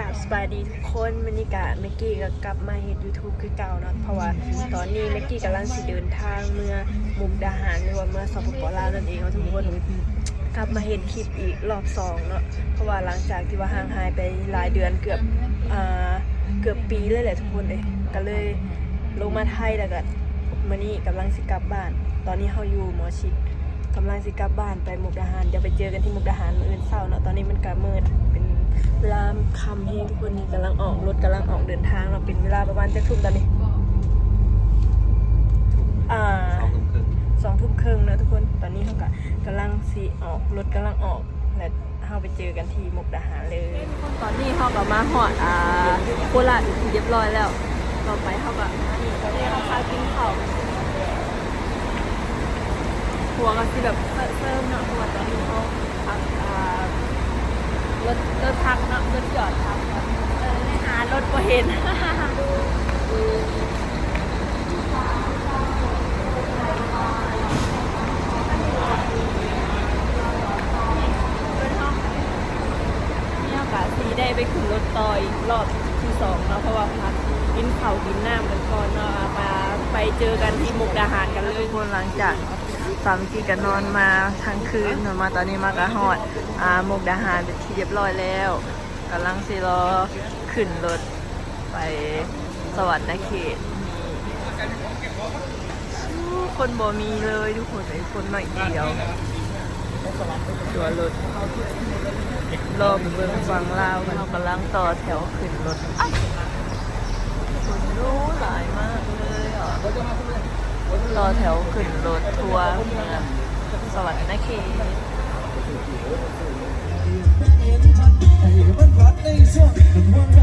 กราบสบายดีทุกคนวันนี้กะเมกกี้ก็กลับมาเฮ็ด YouTube คือเก่าเนาะเพราะว่าตอนนี้เมกกี้กำลังสิเดินทางเมื่อมุกดาหารหรือว่าเมื่อสปปลาวนั่นเองเนาะทุกคนกลับมาเฮ็ดคลิปอีกรอบสองเนาะเพราะว่าหลังจากที่ว่าห่างหายไปหลายเดือนเกือบอ่าเกือบปีเลยแหละทุกคนเลยก็เลยลงมาไทยแล้วก็มื้อนี้กำลังสิกลับบ้าน ตอนนี้เฮาอยู่หมอชิดกำลังสิกลับบ้านไปมุกดาหารเดี๋ยวไปเจอกันที่มุกดาหารมื้ออื่นเช้าเนาะตอนนี้มันก็มืดเป็นเว ค่ำเฮงทุกคนนี่กำลังออกรถกำลังออกเดินทางเนาะเป็นเวลาประมาณจักทุ่มตอนนี้อ่าสองทุ่มครึ่งสองทุ่มครึ่งเนาะทุกคนตอนนี้เขาก็กำลังสิออกรถกำลังออกและเข้าไปเจอกันที่มุกดาหารเลยตอนนี้เขาก็มาหอดอ่าโคราชเป็นที่เรียบร้อยแล้วต่อไปเขาก็นี่ตอนนี้เขาพากินข้าวหัวก็คือแบบเริ่มเนาะหัวตอนนี้เขาพักอ่ารถรถ พักเนาะรถจอดพักเนาะเออหารถก็เห็นนี่อากาศสีได้ไปขึ้นรถต่ออีกรอบที่สองเนาะเพราะว่าพักกินข้ากินน้ำกันก่อนเนาะมาไปเจอกันที่มุกดาหารกันเลยคนหลังจาก สามกีกันอนมาทั้งคืนมาตอนนี้มากระหอดอ่ามุกดาหารเป็นที่เรียบร้อยแล้วกำลังสิรอขึ้นรถไปสวรรค์เขตนี่คนบ่มีเลยทุกคนไอ้คนหน่อยเดียวตัวรถรอไปเบิ่งฟังลาวกันเรากำลังต่อแถวขึ้นรถคนรู้หลายมากเลยอะต่ อแถวขึ้นรถทัวร์เมืองสวรรค์นเขตเห็นชัดไอ้มันรัดในช่วง